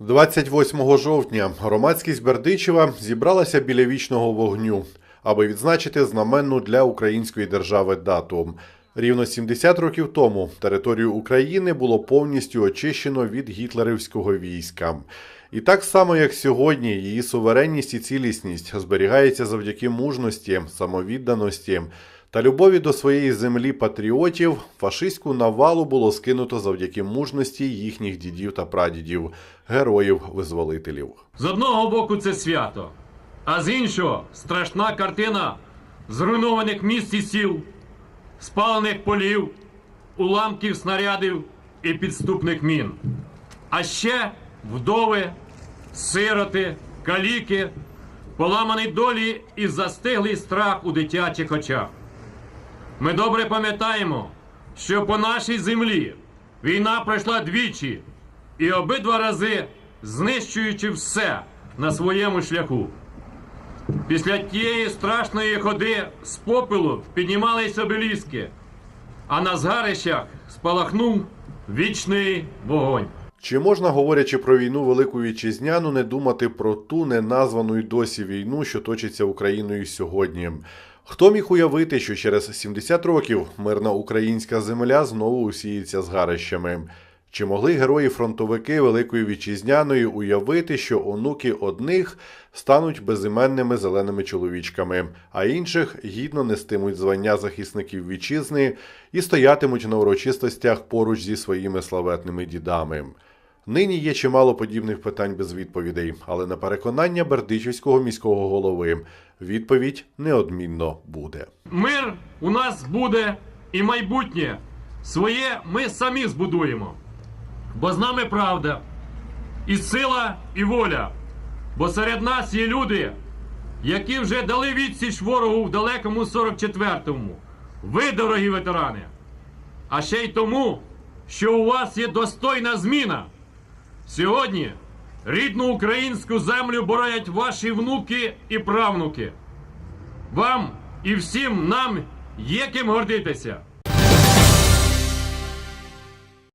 28 жовтня громадськість Бердичева зібралася біля вічного вогню, аби відзначити знаменну для української держави дату. Рівно 70 років тому територію України було повністю очищено від гітлерівського війська. І так само, як сьогодні, її суверенність і цілісність зберігається завдяки мужності, самовідданості та любові до своєї землі патріотів, фашистську навалу було скинуто завдяки мужності їхніх дідів та прадідів, героїв-визволителів. З одного боку це свято, а з іншого страшна картина зруйнованих міст і сіл, спалених полів, уламків снарядів і підступних мін. А ще вдови, сироти, каліки, поламані долі і застиглий страх у дитячих очах. Ми добре пам'ятаємо, що по нашій землі війна пройшла двічі і обидва рази знищуючи все на своєму шляху. Після тієї страшної ходи з попелу піднімались обеліски, а на згарищах спалахнув вічний вогонь. Чи можна, говорячи про війну Велику Вітчизняну, не думати про ту неназвану й досі війну, що точиться Україною сьогодні? Хто міг уявити, що через 70 років мирна українська земля знову усіється згарищами? Чи могли герої-фронтовики Великої Вітчизняної уявити, що онуки одних стануть безіменними зеленими чоловічками, а інших гідно нестимуть звання захисників вітчизни і стоятимуть на урочистостях поруч зі своїми славетними дідами? Нині є чимало подібних питань без відповідей, але на переконання Бердичівського міського голови відповідь неодмінно буде. Мир у нас буде і майбутнє. Своє ми самі збудуємо. Бо з нами правда, і сила, і воля. Бо серед нас є люди, які вже дали відсіч ворогу в далекому 44-му. Ви, дорогі ветерани. А ще й тому, що у вас є достойна зміна. Сьогодні рідну українську землю боронять ваші внуки і правнуки. Вам і всім нам є ким гордитися.